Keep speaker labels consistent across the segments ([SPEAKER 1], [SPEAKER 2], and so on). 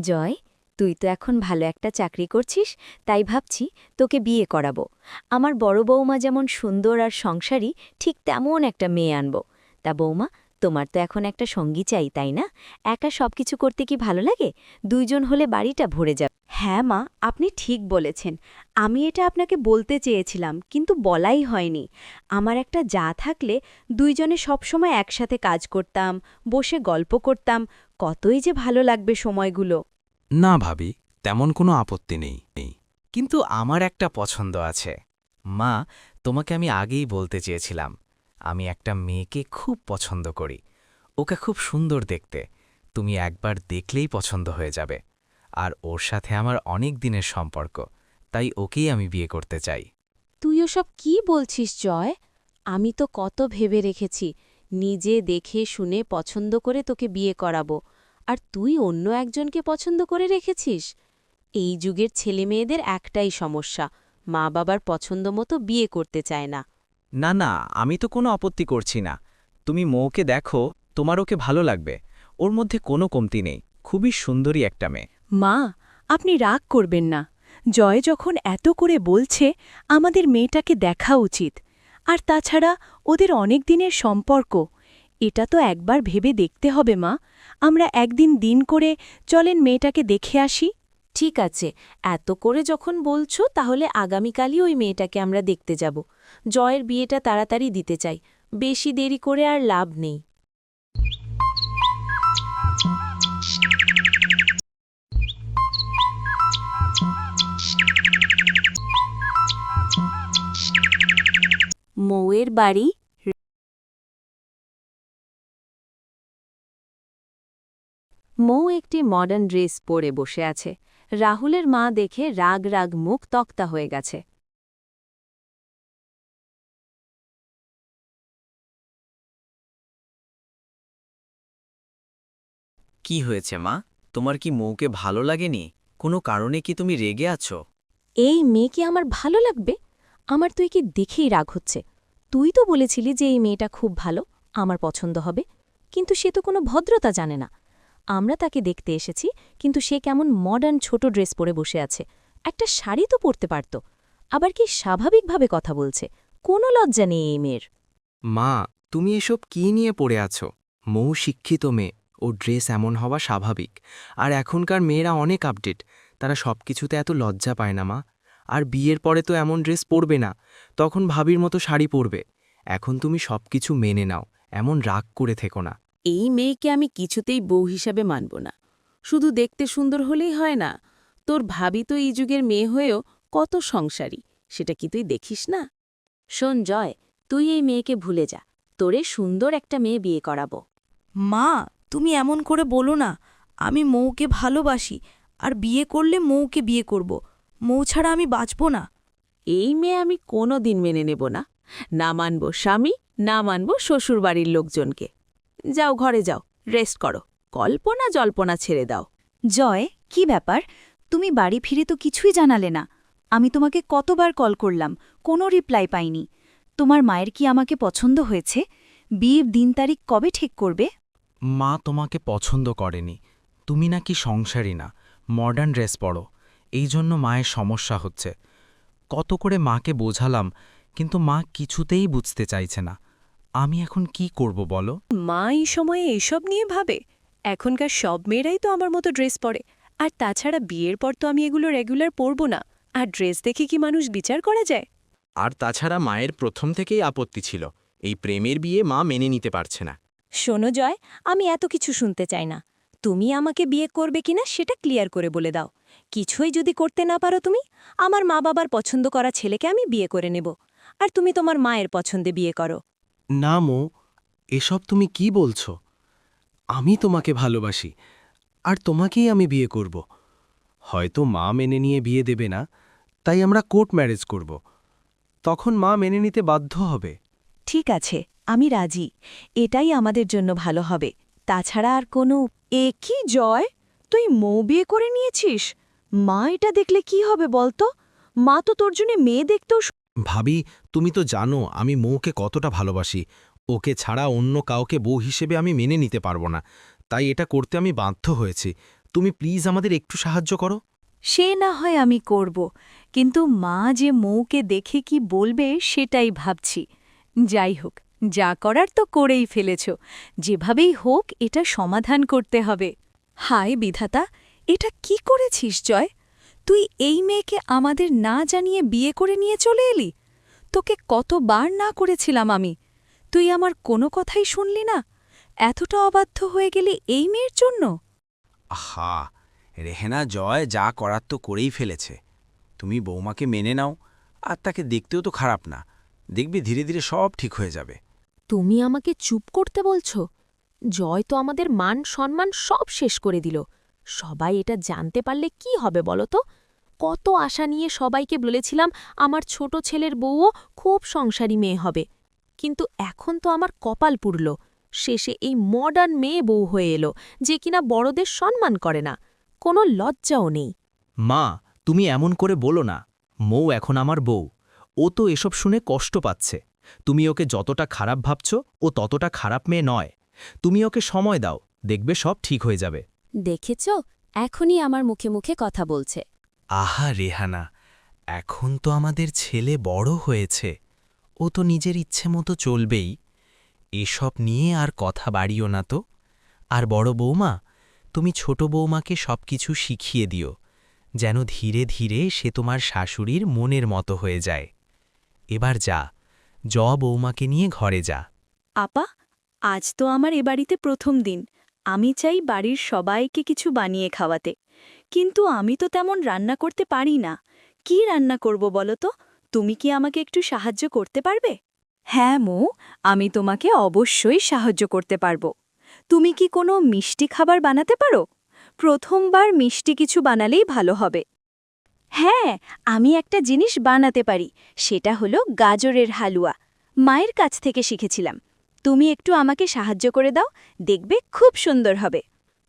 [SPEAKER 1] জয়, তুই তো এখন ভালো একটা চাকরি করছিস, তাই ভাবছি তোকে বিয়ে করাবো। আমার বড় বৌমা যেমন সুন্দর আর সংসারী, ঠিক তেমন একটা মেয়ে আনব। তা বৌমা তোমার তো এখন একটা সঙ্গী চাই, তাই না? একা সবকিছু করতে কি ভালো লাগে? দুইজন হলে বাড়িটা ভরে যাবে।
[SPEAKER 2] হ্যাঁ মা, আপনি ঠিক বলেছেন। আমি এটা আপনাকে বলতে চেয়েছিলাম, কিন্তু বলাই হয়নি। আমার একটা যা থাকলে দুইজনে সবসময় একসাথে কাজ করতাম, বসে গল্প করতাম কতই যে ভালো লাগবে সময়গুলো।
[SPEAKER 3] না ভাবি তেমন কোনো আপত্তি নেই। নেই কিন্তু আমার একটা পছন্দ আছে। মা তোমাকে আমি আগেই বলতে চেয়েছিলাম আমি একটা মেয়েকে খুব পছন্দ করি। ওকে খুব সুন্দর দেখতে। তুমি একবার দেখলেই পছন্দ হয়ে যাবে। আর ওর সাথে আমার অনেক দিনের সম্পর্ক তাই ওকেই আমি বিয়ে করতে চাই।
[SPEAKER 2] তুই ওসব কি বলছিস জয়? আমি তো কত ভেবে রেখেছি নিজে দেখে শুনে পছন্দ করে তোকে বিয়ে করাবো। আর তুই অন্য একজনকে পছন্দ করে রেখেছিস? এই যুগের ছেলেমেয়েদের একটাই সমস্যা মা বাবার পছন্দ মতো বিয়ে করতে চায় না।
[SPEAKER 3] না না আমি তো কোনো আপত্তি করছি না। তুমি মৌকে দেখো তোমার ওকে ভালো লাগবে। ওর মধ্যে কোনো কমতি নেই খুবই সুন্দরী একটা মেয়ে।
[SPEAKER 4] মা আপনি রাগ করবেন না। জয় যখন এত করে বলছে আমাদের মেয়েটাকে দেখা উচিত। আর তাছাড়া ওদের অনেক দিনের সম্পর্ক। এটা তো একবার ভেবে দেখতে হবে, মা। আমরা একদিন দিন করে চলেন মেয়েটাকে দেখে আসি।
[SPEAKER 2] ঠিক আছে, এত করে যখন বলছো, তাহলে আগামীকালই ওই মেয়েটাকে আমরা দেখতে যাব। জয়ের বিয়েটা তাড়াতাড়ি দিতে চাই। বেশি দেরি করে আর লাভ নেই। মৌয়ের বাড়ি মৌ একটি মডার্ন ড্রেস পরে বসে আছে। রাহুলের মা দেখে রাগ রাগ মুখ তক্তা হয়ে গেছে।
[SPEAKER 5] কি হয়েছে মা? তোমার কি মৌকে ভালো লাগেনি? কোনো কারণে কি তুমি রেগে আছো?
[SPEAKER 2] এই মেয়েকে আমার ভালো লাগবে? আমার তুই কি দেখেই রাগ হচ্ছে। তুই তো বলেছিলি যে এই মেয়েটা খুব ভালো আমার পছন্দ হবে। কিন্তু সে তো কোনো ভদ্রতা জানে না। আমরা তাকে দেখতে এসেছি, কিন্তু সে কেমন মডার্ন ছোট ড্রেস পরে বসে আছে। একটা শাড়ি তো পরতে পারত। আবার কি স্বাভাবিকভাবে কথা বলছে? কোনো লজ্জা নেই এই মেয়ের।
[SPEAKER 3] মা, তুমি এসব কি নিয়ে পড়ে আছো? মৌ শিক্ষিত মেয়ে, ও ড্রেস এমন হওয়া স্বাভাবিক। আর এখনকার মেয়েরা অনেক আপডেট তারা সব কিছুতে এত লজ্জা পায় না মা। আর বিয়ের পরে তো এমন ড্রেস পরবে না। তখন ভাবির মতো শাড়ি পরবে। এখন তুমি সব কিছু মেনে নাও। এমন রাগ করে থেকো না।
[SPEAKER 6] এই মেয়েকে আমি কিছুতেই বউ হিসাবে মানব না। শুধু দেখতে সুন্দর হলেই হয় না তোর ভাবি তো এই যুগের মেয়ে হয়েও কত সংসারী সেটা কি তুই দেখিস না?
[SPEAKER 2] শোন জয় তুই এই মেয়েকে ভুলে যা তোরে সুন্দর একটা মেয়ে বিয়ে করাবো।
[SPEAKER 4] মা তুমি এমন করে বলো না আমি মৌকে ভালোবাসি আর বিয়ে করলে মৌকে বিয়ে করব মৌ ছাড়া আমি বাঁচব না।
[SPEAKER 6] এই মেয়ে আমি কোনো দিন মেনে নেব না না মানব স্বামী না মানব শ্বশুরবাড়ির লোকজনকে। যাও ঘরে যাও রেস্ট করো। কল্পনা জল্পনা ছেড়ে দাও।
[SPEAKER 4] জয় কি ব্যাপার? তুমি বাড়ি ফিরে তো কিছুই জানালে না। আমি তোমাকে কতবার কল করলাম কোনো রিপ্লাই পাইনি। তোমার মায়ের কি আমাকে পছন্দ হয়েছে? বিয়ের দিন তারিখ কবে ঠিক করবে?
[SPEAKER 3] মা তোমাকে পছন্দ করেনি। তুমি নাকি সংসারী না মডার্ন ড্রেস পরো। এই জন্য মায়ের সমস্যা হচ্ছে। কত করে মাকে বোঝালাম কিন্তু মা কিছুতেই বুঝতে চাইছে না। আমি এখন কি করব বলো?
[SPEAKER 4] মা এই সময়ে এসব নিয়ে ভাবে। এখনকার সব মেয়েরাই তো আমার মতো ড্রেস পরে। আর তাছাড়া বিয়ের পর তো আমি এগুলো রেগুলার পরব না। আর ড্রেস দেখে কি মানুষ বিচার করা যায়?
[SPEAKER 7] আর তাছাড়া মায়ের প্রথম থেকেই আপত্তি ছিল। এই প্রেমের বিয়ে মা মেনে নিতে পারছে না।
[SPEAKER 2] শোনো জয় আমি এত কিছু শুনতে চাই না। তুমি আমাকে বিয়ে করবে কিনা সেটা ক্লিয়ার করে বলে দাও। কিছুই যদি করতে না পারো তুমি আমার মা বাবার পছন্দ করা ছেলেকে আমি বিয়ে করে নেব। আর তুমি তোমার মায়ের পছন্দে বিয়ে করো।
[SPEAKER 8] না মো এসব তুমি কি বলছো? আমি তোমাকে ভালোবাসি, আর তোমাকেই আমি বিয়ে করব। হয়তো মা মেনে নিয়ে বিয়ে দেবে না, তাই আমরা কোর্ট ম্যারেজ করব। তখন মা মেনে নিতে বাধ্য হবে।
[SPEAKER 4] ঠিক আছে, আমি রাজি। এটাই আমাদের জন্য ভালো হবে। তাছাড়া আর কোনো, এ কি জয়? তুই মৌ বিয়ে করে নিয়েছিস? মা এটা দেখলে কি হবে বলতো? মা তো তোর জন্য মেয়ে দেখতেও
[SPEAKER 8] ভাবি, তুমি তো জানো, আমি মৌকে কতটা ভালোবাসি। ওকে ছাড়া অন্য কাউকে বউ হিসেবে আমি মেনে নিতে পারব না। তাই এটা করতে আমি বাধ্য হয়েছি।
[SPEAKER 7] তুমি প্লিজ আমাদের একটু সাহায্য করো।
[SPEAKER 2] সে না হয় আমি করব, কিন্তু মা যে মৌকে দেখে কি বলবে সেটাই ভাবছি। যাই হোক, যা করার তো করেই ফেলেছ। যেভাবেই হোক, এটা সমাধান করতে হবে। হায় বিধাতা, এটা কি করেছিস জয়? তুই এই মেয়েকে আমাদের না জানিয়ে বিয়ে করে নিয়ে চলে এলি? তোকে কতবার না করেছিলাম আমি। তুই আমার কোনো কথাই শুনলি না। এতটা অবাধ্য হয়ে গেলি এই মেয়ের জন্য।
[SPEAKER 5] আহা রেহেনা জয় যা করার তো করেই ফেলেছে। তুমি বৌমাকে মেনে নাও আর তাকে দেখতেও তো খারাপ না। দেখবি ধীরে ধীরে সব ঠিক হয়ে যাবে।
[SPEAKER 9] তুমি আমাকে চুপ করতে বলছো? জয় তো আমাদের মান সম্মান সব শেষ করে দিল। সবাই এটা জানতে পারলে কি হবে বলো তো? কত আশা নিয়ে সবাইকে বলেছিলাম আমার ছোট ছেলের বউও খুব সংসারী মেয়ে হবে। কিন্তু এখন তো আমার কপাল পুড়ল। শেষে এই মডার্ন মেয়ে বউ হয়ে এলো যে কিনা বড়দের সম্মান করে না। কোনো লজ্জাও নেই।
[SPEAKER 3] মা তুমি এমন করে বলো না। মৌ এখন আমার বউ। ও তো এসব শুনে কষ্ট পাচ্ছে। তুমি ওকে যতটা খারাপ ভাবছ ও ততটা খারাপ মেয়ে নয়। তুমি ওকে সময় দাও দেখবে সব ঠিক হয়ে যাবে।
[SPEAKER 9] দেখেছ? এখনই আমার মুখে মুখে কথা বলছে।
[SPEAKER 3] আহা রেহানা, এখন তো আমাদের ছেলে বড় হয়েছে, ও তো নিজের ইচ্ছে মতো চলবেই, এসব নিয়ে আর কথা বাড়িও না তো। আর বড় বৌমা, তুমি ছোট বৌমাকে সবকিছু শিখিয়ে দিও, যেন ধীরে ধীরে সে তোমার শাশুড়ির মনের মতো হয়ে যায়। এবার যা, জ বৌমাকে নিয়ে ঘরে যা।
[SPEAKER 2] আপা, আজ তো আমার এ বাড়িতে প্রথম দিন, আমি চাই বাড়ির সবাইকে কিছু বানিয়ে খাওয়াতে। কিন্তু আমি তো তেমন রান্না করতে পারি না। কি রান্না করব বলো তো? তুমি কি আমাকে একটু সাহায্য করতে পারবে? হ্যাঁ মো, আমি তোমাকে অবশ্যই সাহায্য করতে পারব। তুমি কি কোনো মিষ্টি খাবার বানাতে পারো? প্রথমবার মিষ্টি কিছু বানালেই ভালো হবে। হ্যাঁ আমি একটা জিনিস বানাতে পারি, সেটা হলো গাজরের হালুয়া। মায়ের কাছ থেকে শিখেছিলাম। তুমি একটু আমাকে সাহায্য করে দাও, দেখবে খুব সুন্দর হবে।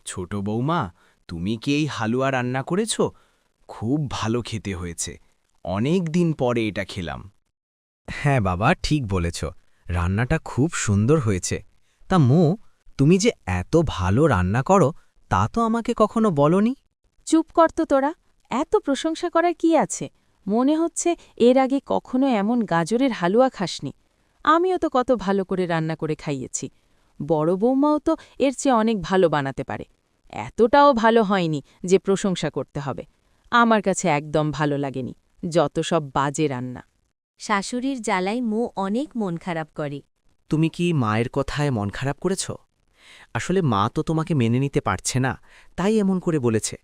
[SPEAKER 3] ছোট বৌমা তুমি কি এই হালুয়া রান্না করেছ? খুব ভালো খেতে হয়েছে। অনেক দিন পরে এটা খেলাম। হ্যাঁ বাবা, ঠিক বলেছ। রান্নাটা খুব সুন্দর হয়েছে। তা মো, তুমি যে এত ভালো রান্না করো, তা তো আমাকে কখনো বলনি?
[SPEAKER 6] চুপ কর তো তোরা। এত প্রশংসা করার কি আছে? মনে হচ্ছে এর আগে কখনো এমন গাজরের হালুয়া খাসনি। আমিও তো কত ভালো করে রান্না করে খাইয়েছি। বড় বৌমাও তো এর চেয়ে অনেক ভালো বানাতে পারে। এতটাও ভালো হয়নি যে প্রশংসা করতে হবে। আমার কাছে একদম ভালো লাগেনি যত সব বাজে রান্না।
[SPEAKER 1] শাশুড়ির জ্বালায় মো অনেক মন খারাপ করে।
[SPEAKER 3] তুমি কি মায়ের কথায় মন খারাপ করেছ? আসলে মা তো তোমাকে মেনে নিতে পারছে না তাই এমন করে বলেছে।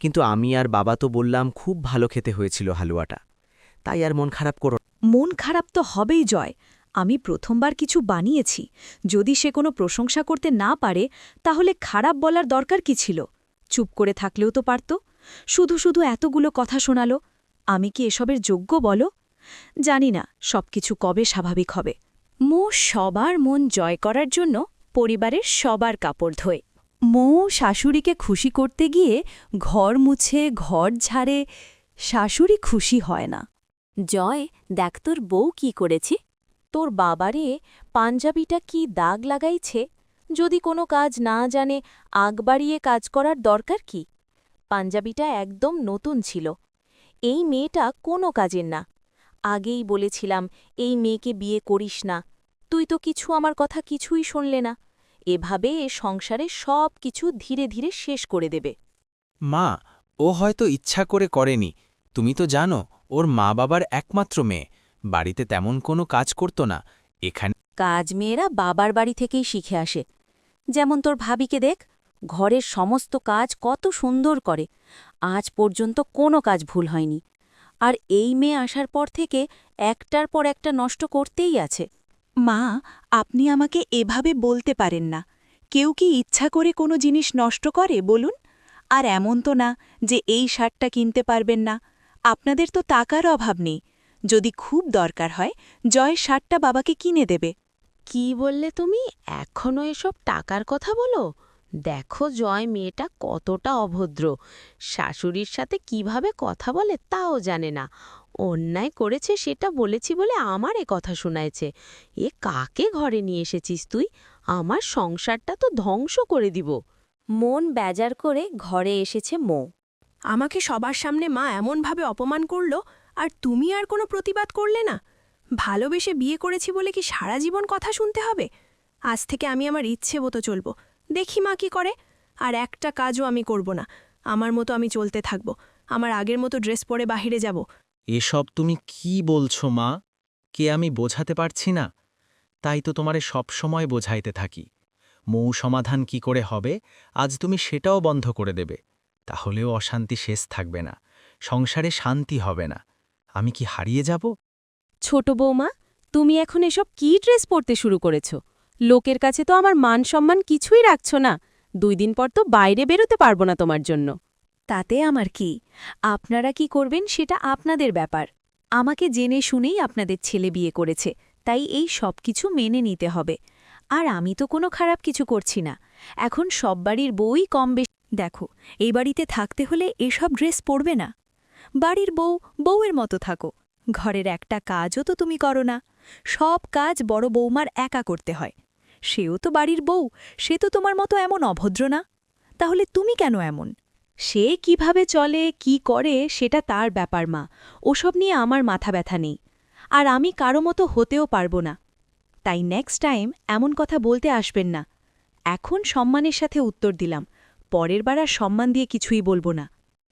[SPEAKER 3] কিন্তু আমি আর বাবা তো বললাম খুব ভালো খেতে হয়েছিল হালুয়াটা। তাই আর মন খারাপ করো
[SPEAKER 2] মন খারাপ তো হবেই জয় আমি প্রথমবার কিছু বানিয়েছি। যদি সে কোনো প্রশংসা করতে না পারে, তাহলে খারাপ বলার দরকার কি ছিল? চুপ করে থাকলেও তো পারত। শুধু শুধু এতগুলো কথা শোনালো। আমি কি এসবের যোগ্য বলো? জানি না, সবকিছু কবে স্বাভাবিক হবে। মো সবার মন জয় করার জন্য পরিবারের সবার কাপড় ধোয়। মো শাশুড়িকে খুশি করতে গিয়ে ঘর মুছে, ঘর ঝাড়ে, শাশুড়ি খুশি হয় না।
[SPEAKER 9] জয়, দেখ তোর বউ কি করেছি? তোর বাবারে পাঞ্জাবিটা কি দাগ লাগাইছে? যদি কোনো কাজ না জানে, আগ বাড়িয়ে কাজ করার দরকার কি? পাঞ্জাবিটা একদম নতুন ছিল। এই মেয়েটা কোনো কাজের না। আগেই বলেছিলাম, এই মেয়েকে বিয়ে করিস না। তুই তো কিছু আমার কথা কিছুই শুনলে না। এভাবে এ সংসারে সব কিছু ধীরে ধীরে শেষ করে দেবে।
[SPEAKER 3] মা, ও হয়তো ইচ্ছা করে করেনি। তুমি তো জানো, ওর মা বাবার একমাত্র মেয়ে। বাড়িতে তেমন কোনো কাজ করত না। এখানে
[SPEAKER 9] কাজ মেয়েরা বাবার বাড়ি থেকেই শিখে আসে। যেমন তোর ভাবিকে দেখ ঘরের সমস্ত কাজ কত সুন্দর করে। আজ পর্যন্ত কোনো কাজ ভুল হয়নি। আর এই মেয়ে আসার পর থেকে একটার পর একটা নষ্ট করতেই আছে।
[SPEAKER 2] মা আপনি আমাকে এভাবে বলতে পারেন না। কেউ কি ইচ্ছা করে কোনো জিনিস নষ্ট করে বলুন? আর এমন তো না যে এই শার্টটা কিনতে পারবেন না। আপনাদের তো টাকার অভাব নেই। যদি খুব দরকার হয় জয় শার্টটা বাবাকে কিনে দেবে।
[SPEAKER 9] কি বললে তুমি? এখনও এসব টাকার কথা বলো? দেখো জয় মেয়েটা কতটা অভদ্র। শাশুড়ির সাথে কীভাবে কথা বলে তাও জানে না। অন্যায় করেছে সেটা বলেছি বলে আমার এ কথা শোনায়ছে এ কাকে ঘরে নিয়ে এসেছিস তুই? আমার সংসারটা তো ধ্বংস করে দিব।
[SPEAKER 2] মন বেজার করে ঘরে এসেছে মো।
[SPEAKER 10] আমাকে সবার সামনে মা এমনভাবে অপমান করল আর তুমি আর কোনো প্রতিবাদ করলে না? ভালোবেসে বিয়ে করেছি বলে কি সারা জীবন কথা শুনতে হবে? আজ থেকে আমি আমার ইচ্ছে মতো চলব। দেখি মা কি করে। আর একটা কাজও আমি করব না। আমার মতো আমি চলতে থাকব। আমার আগের মতো ড্রেস পরে বাহিরে যাব।
[SPEAKER 3] এসব তুমি কি বলছো মা? কে আমি বোঝাতে পারছি না। তাই তো তোমারে সবসময় বোঝাইতে থাকি। মৌ সমাধান কি করে হবে? আজ তুমি সেটাও বন্ধ করে দেবে। তাহলেও অশান্তি শেষ থাকবে না। সংসারে শান্তি হবে না। আমি কি হারিয়ে যাব?
[SPEAKER 6] ছোট বৌমা, তুমি এখন এসব কি ড্রেস পরতে শুরু করেছ? লোকের কাছে তো আমার মান সম্মান কিছুই রাখছ না। দুই দিন পর তো বাইরে বেরোতে পারব না তোমার জন্য।
[SPEAKER 2] তাতে আমার কি? আপনারা কি করবেন সেটা আপনাদের ব্যাপার। আমাকে জেনে শুনেই আপনাদের ছেলে বিয়ে করেছে, তাই এই সব কিছু মেনে নিতে হবে। আর আমি তো কোনো খারাপ কিছু করছি না। এখন সব বাড়ির বউই কম বেশি দেখো এই বাড়িতে থাকতে হলে এসব ড্রেস পরবে না। বাড়ির বউ বউয়ের মতো থাকো। ঘরের একটা কাজও তো তুমি করো না। সব কাজ বড় বৌমার একা করতে হয়। সেও তো বাড়ির বউ, সে তো তোমার মতো এমন অভদ্র না। তাহলে তুমি কেন এমন?
[SPEAKER 11] সে কীভাবে চলে, কি করে, সেটা তার ব্যাপার মা। ওসব নিয়ে আমার মাথা ব্যথা নেই। আর আমি কারও মতো হতেও পারব না। তাই নেক্সট টাইম এমন কথা বলতে আসবেন না। এখন সম্মানের সাথে উত্তর দিলাম। পরের বার আর সম্মান দিয়ে কিছুই বলব না।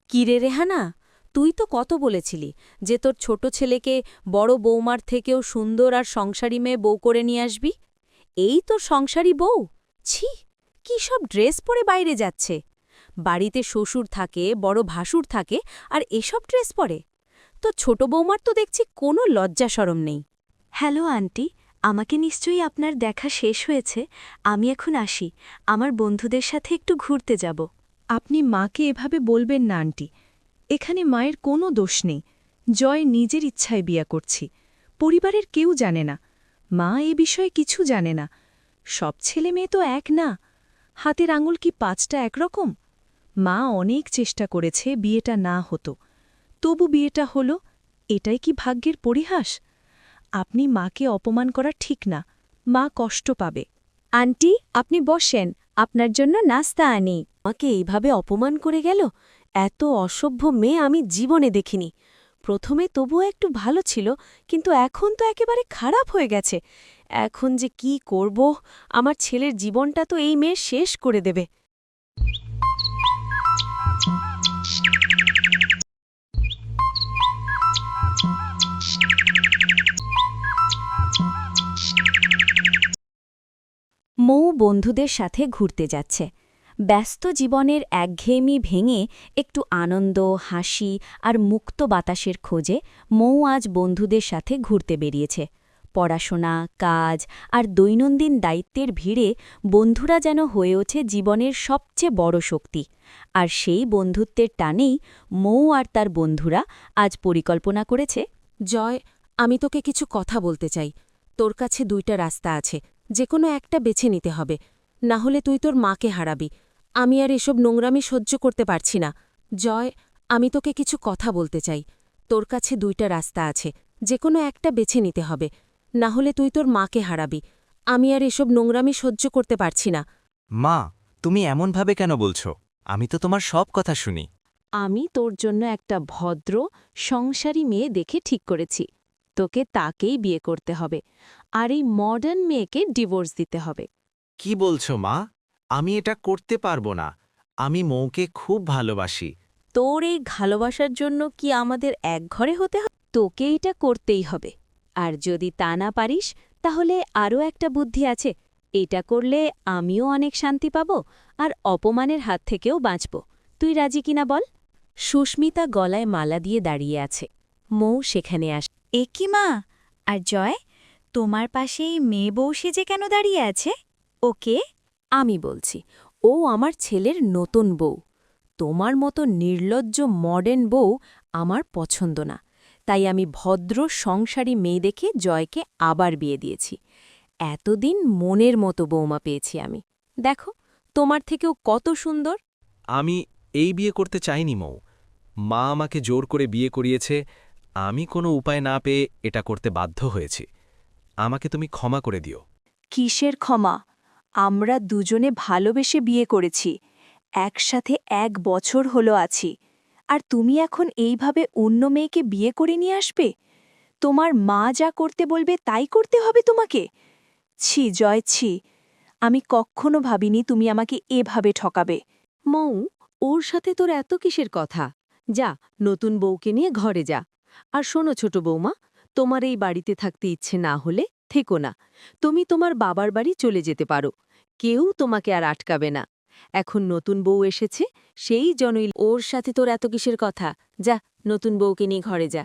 [SPEAKER 2] কিরে রেহানা? তুই তো কত বলেছিলি যে তোর ছোট ছেলেকে বড় বৌমার থেকেও সুন্দর আর সংসারী মেয়ে বউ করে নিয়ে আসবি? এই তোর সংসারী বউ? ছি কি সব ড্রেস পরে বাইরে যাচ্ছে? বাড়িতে শ্বশুর থাকে বড় ভাসুর থাকে আর এসব ড্রেস পরে? তো ছোট বৌমার তো দেখছি কোনো লজ্জা সরম নেই। হ্যালো আন্টি আমাকে নিশ্চয়ই আপনার দেখা শেষ হয়েছে। আমি এখন আসি। আমার বন্ধুদের সাথে একটু ঘুরতে যাব।
[SPEAKER 10] আপনি মাকে এভাবে বলবেন না আন্টি। এখানে মায়ের কোনো দোষ নেই। জয় নিজের ইচ্ছায় বিয়া করছি। পরিবারের কেউ জানে না। মা এ বিষয়ে কিছু জানে না। সব ছেলে মেয়ে তো এক না। হাতের আঙুল কি পাঁচটা একরকম? মা অনেক চেষ্টা করেছে বিয়েটা না হতো। তবু বিয়েটা হলো, এটাই কি ভাগ্যের পরিহাস? আপনি মাকে অপমান করা ঠিক না। মা কষ্ট পাবে।
[SPEAKER 2] আন্টি, আপনি বসেন। আপনার জন্য নাস্তা আনি। আমাকে এইভাবে অপমান করে গেল? এত অসভ্য মেয়ে আমি জীবনে দেখিনি। প্রথমে তবুও একটু ভালো ছিল, কিন্তু এখন তো একেবারে খারাপ হয়ে গেছে। এখন যে কি করব? আমার ছেলের জীবনটা তো এই মেয়ে শেষ করে দেবে। মৌ বন্ধুদের সাথে ঘুরতে যাচ্ছে। ব্যস্ত জীবনের একঘেয়েমি ভেঙে একটু আনন্দ, হাসি আর মুক্ত বাতাসের খোঁজে মৌ আজ বন্ধুদের সাথে ঘুরতে বেরিয়েছে। পড়াশোনা, কাজ আর দৈনন্দিন দায়িত্বের ভিড়ে বন্ধুরা যেন হয়ে ওঠে জীবনের সবচেয়ে বড় শক্তি। আর সেই বন্ধুত্বের টানেই মৌ আর তার বন্ধুরা আজ পরিকল্পনা করেছে,
[SPEAKER 6] জয়, আমি তোকে কিছু কথা বলতে চাই। তোর কাছে দুইটা রাস্তা আছে যে কোনো একটা বেছে নিতে হবে। না হলে তুই তোর মাকে হারাবি। আমি আর এসব নোংরামি সহ্য করতে পারছি না। জয় আমি তোকে কিছু কথা বলতে চাই। তোর কাছে দুইটা রাস্তা আছে। যে কোনো একটা বেছে নিতে হবে। না হলে তুই তোর মাকে হারাবি। আমি আর এসব নোংরামি সহ্য করতে পারছি না।
[SPEAKER 12] মা তুমি এমনভাবে কেন বলছো? আমি তো তোমার সব কথা শুনি।
[SPEAKER 11] আমি তোর জন্য একটা ভদ্র সংসারী মেয়ে দেখে ঠিক করেছি। তোকে তাকেই বিয়ে করতে হবে। আর এই মডার্ন মেয়েকে ডিভোর্স দিতে হবে।
[SPEAKER 12] কি বলছো মা? আমি এটা করতে পারব না। আমি মৌকে খুব ভালোবাসি।
[SPEAKER 2] তোর এই ভালোবাসার জন্য কি আমাদের এক ঘরে হতে হবে
[SPEAKER 11] তোকে এটা করতেই হবে। আর যদি তা না পারিস তাহলে আরও একটা বুদ্ধি আছে। এটা করলে আমিও অনেক শান্তি পাব আর অপমানের হাত থেকেও বাঁচব। তুই রাজি কিনা বল? সুস্মিতা গলায় মালা দিয়ে দাঁড়িয়ে আছে। মৌ সেখানে আস
[SPEAKER 2] এ কি মা? আর জয় তোমার পাশে এই মেয়ে বউ সেজে কেন দাঁড়িয়ে আছে? ওকে
[SPEAKER 11] আমি বলছি ও আমার ছেলের নতুন বউ। তোমার মতো নির্লজ্জ মডার্ন বউ আমার পছন্দ না। তাই আমি ভদ্র সংসারী মেয়ে দেখে জয়কে আবার বিয়ে দিয়েছি। এতদিন মনের মতো বৌমা পেয়েছি আমি। দেখো তোমার থেকেও কত সুন্দর।
[SPEAKER 13] আমি এই বিয়ে করতে চাইনি মৌ। মা আমাকে জোর করে বিয়ে করিয়েছে। আমি কোনো উপায় না পেয়ে এটা করতে বাধ্য হয়েছি। আমাকে তুমি ক্ষমা করে দিও।
[SPEAKER 10] কিসের ক্ষমা? আমরা দুজনে ভালোবেসে বিয়ে করেছি।
[SPEAKER 2] একসাথে এক বছর হলো আছি। আর তুমি এখন এইভাবে অন্য মেয়েকে বিয়ে করে নিয়ে আসবে? তোমার মা যা করতে বলবে তাই করতে হবে তোমাকে? ছি, জয়, ছি। আমি কখনো ভাবিনি তুমি আমাকে এভাবে ঠকাবে।
[SPEAKER 6] মৌ, ওর সাথে তোর এত কিসের কথা? যা, নতুন বউকে নিয়ে ঘরে যা। আর শোনো ছোট বৌমা, তোমার এই বাড়িতে থাকতে ইচ্ছে না হলে থেকো না। তুমি তোমার বাবার বাড়ি চলে যেতে পারো। কেউ তোমাকে আর আটকাবে না। এখন নতুন বউ এসেছে, সেই জন্যই ওর সাথে তোর এত কিসের কথা? যা, নতুন বউকে নিয়ে ঘরে যা।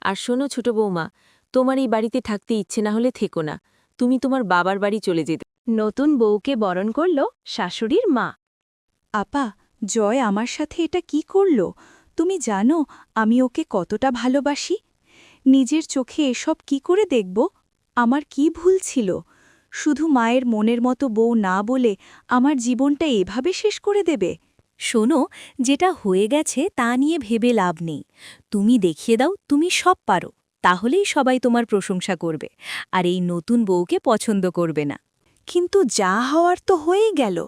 [SPEAKER 6] আর শোনো ছোট বৌমা তোমার এই বাড়িতে থাকতে ইচ্ছে না হলে থেকো না। তুমি তোমার বাবার বাড়ি চলে যেতে
[SPEAKER 2] নতুন বউকে বরণ করল শাশুড়ির মা। আপা, জয় আমার সাথে এটা কি করল? তুমি জানো আমি ওকে কতটা ভালোবাসি। নিজের চোখে এসব কি করে দেখব? আমার কি ভুল ছিল? শুধু মায়ের মনের মতো বউ না বলে আমার জীবনটা এভাবে শেষ করে দেবে? শোনো, যেটা হয়ে গেছে তা নিয়ে ভেবে লাভ নেই। তুমি দেখিয়ে দাও, তুমি সব পারো। তাহলেই সবাই তোমার প্রশংসা করবে। আর এই নতুন বউকে পছন্দ করবে না। কিন্তু যা হওয়ার তো হয়েই গেল।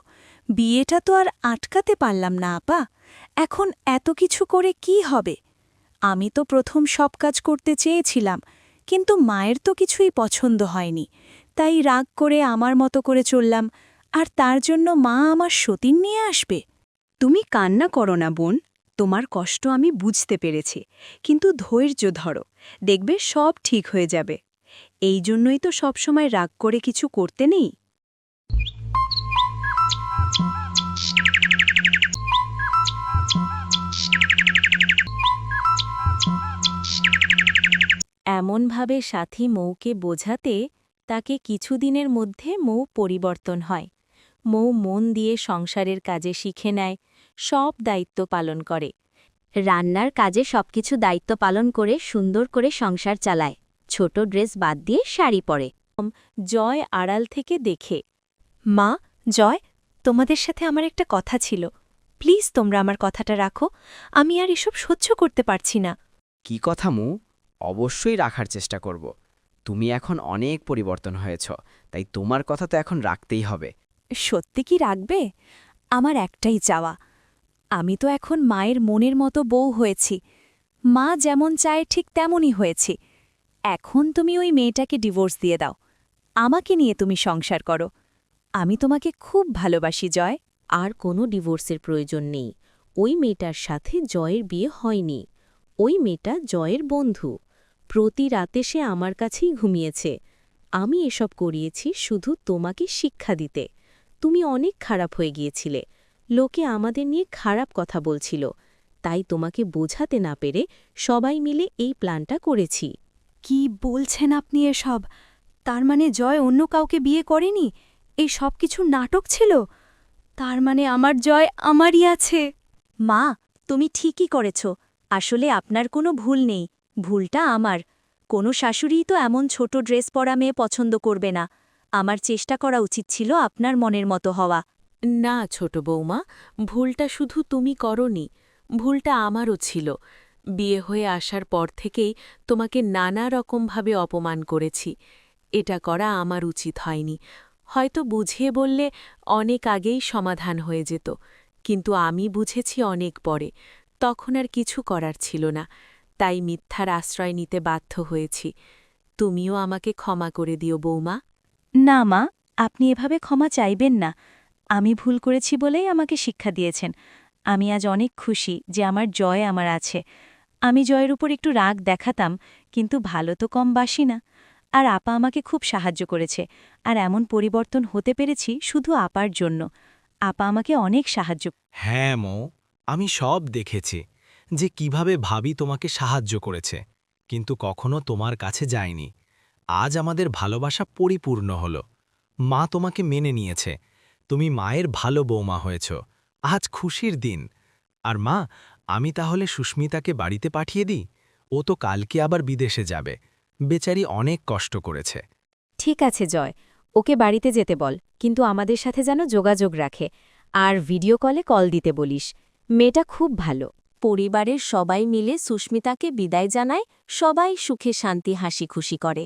[SPEAKER 2] বিয়েটা তো আর আটকাতে পারলাম না, আপা। এখন এত কিছু করে কি হবে? আমি তো প্রথম সব কাজ করতে চেয়েছিলাম। কিন্তু মায়ের তো কিছুই পছন্দ হয়নি। তাই রাগ করে আমার মতো করে চললাম, আর তার জন্য মা আমার সতীন নিয়ে আসবে। তুমি কান্না করো না, বোন। তোমার কষ্ট আমি বুঝতে পেরেছি। কিন্তু ধৈর্য ধরো। দেখবে সব ঠিক হয়ে যাবে। এই জন্যই তো সবসময় রাগ করে কিছু করতে নেই।
[SPEAKER 9] এমনভাবে সাথী মৌকে বোঝাতে তাকে কিছুদিনের মধ্যে মৌ পরিবর্তন হয়। মৌ মন দিয়ে সংসারের কাজে শিখে নেয়, সব দায়িত্ব পালন করে।
[SPEAKER 1] রান্নার কাজে সবকিছু দায়িত্ব পালন করে, সুন্দর করে সংসার চালায়। ছোট ড্রেস বাদ দিয়ে শাড়ি পরে।
[SPEAKER 9] জয় আড়াল থেকে দেখে,
[SPEAKER 2] মা, জয়, তোমাদের সাথে আমার একটা কথা ছিল। প্লিজ তোমরা আমার কথাটা রাখো। আমি আর এসব সহ্য করতে পারছি না।
[SPEAKER 14] কি কথা মু? অবশ্যই রাখার চেষ্টা করব। তুমি এখন অনেক পরিবর্তন হয়েছ তাই তোমার কথা তো এখন রাখতেই হবে।
[SPEAKER 2] সত্যি কি রাখবে? আমার একটাই চাওয়া। আমি তো এখন মায়ের মনের মতো বউ হয়েছি। মা যেমন চায় ঠিক তেমনই হয়েছি। এখন তুমি ওই মেয়েটাকে ডিভোর্স দিয়ে দাও। আমাকে নিয়ে তুমি সংসার করো। আমি তোমাকে খুব ভালোবাসি জয়।
[SPEAKER 6] আর কোনো ডিভোর্সের প্রয়োজন নেই। ওই মেয়েটার সাথে জয়ের বিয়ে হয়নি। ওই মেয়েটা জয়ের বন্ধু। প্রতি রাতে সে আমার কাছেই ঘুমিয়েছে। আমি এসব করিয়েছি শুধু তোমাকে শিক্ষা দিতে। তুমি অনেক খারাপ হয়ে গিয়েছিলে। লোকে আমাদের নিয়ে খারাপ কথা বলছিল। তাই তোমাকে বোঝাতে না পেরে সবাই মিলে এই প্ল্যানটা করেছি।
[SPEAKER 2] কি বলছেন আপনি এসব? তার মানে জয় অন্য কাউকে বিয়ে করেনি? এই সব কিছু নাটক ছিল? তার মানে আমার জয় আমারই আছে। মা তুমি ঠিকই করেছ। আসলে আপনার কোনো ভুল নেই। ভুলটা আমার। কোনো শাশুড়িই তো এমন ছোট ড্রেস পরা মেয়ে পছন্দ করবে না। আমার চেষ্টা করা উচিত ছিল আপনার মনের মতো হওয়া।
[SPEAKER 6] না, ছোট বৌমা, ভুলটা শুধু তুমি করনি। ভুলটা আমারও ছিল। বিয়ে হয়ে আসার পর থেকেই তোমাকে নানা রকমভাবে অপমান করেছি। এটা করা আমার উচিত হয়নি। হয়তো বুঝিয়ে বললে অনেক আগেই সমাধান হয়ে যেত। কিন্তু আমি বুঝেছি অনেক পরে। তখন আর কিছু করার ছিল না। তাই মিথ্যার আশ্রয় নিতে বাধ্য হয়েছি। তুমিও আমাকে ক্ষমা করে দিও বৌমা।
[SPEAKER 2] না মা আপনি এভাবে ক্ষমা চাইবেন না। আমি ভুল করেছি বলেই আমাকে শিক্ষা দিয়েছেন। আমি আজ অনেক খুশি যে আমার জয় আমার আছে। আমি জয়ের উপর একটু রাগ দেখাতাম কিন্তু ভালো তো কম বাসি না। আর আপা আমাকে খুব সাহায্য করেছে। আর এমন পরিবর্তন হতে পেরেছি শুধু আপার জন্য। আপা আমাকে অনেক সাহায্য
[SPEAKER 8] হ্যাঁ মো আমি সব দেখেছি। যে কীভাবে ভাবি তোমাকে সাহায্য করেছে, কিন্তু কখনো তোমার কাছে যায়নি। আজ আমাদের ভালোবাসা পরিপূর্ণ হল। মা তোমাকে মেনে নিয়েছে। তুমি মায়ের ভালো বৌমা হয়েছ। আজ খুশির দিন। আর মা, আমি তাহলে সুস্মিতাকে বাড়িতে পাঠিয়ে দিই? ও তো কালকে আবার বিদেশে যাবে। বেচারি অনেক কষ্ট করেছে।
[SPEAKER 9] ঠিক আছে, জয়। ওকে বাড়িতে যেতে বল, কিন্তু আমাদের সাথে যেন যোগাযোগ রাখে। আর ভিডিও কলে কল দিতে বলিস। মেয়েটা খুব ভালো।
[SPEAKER 6] পরিবারের সবাই মিলে সুস্মিতাকে বিদায় জানায় সবাই সুখে শান্তি হাসি খুশি করে।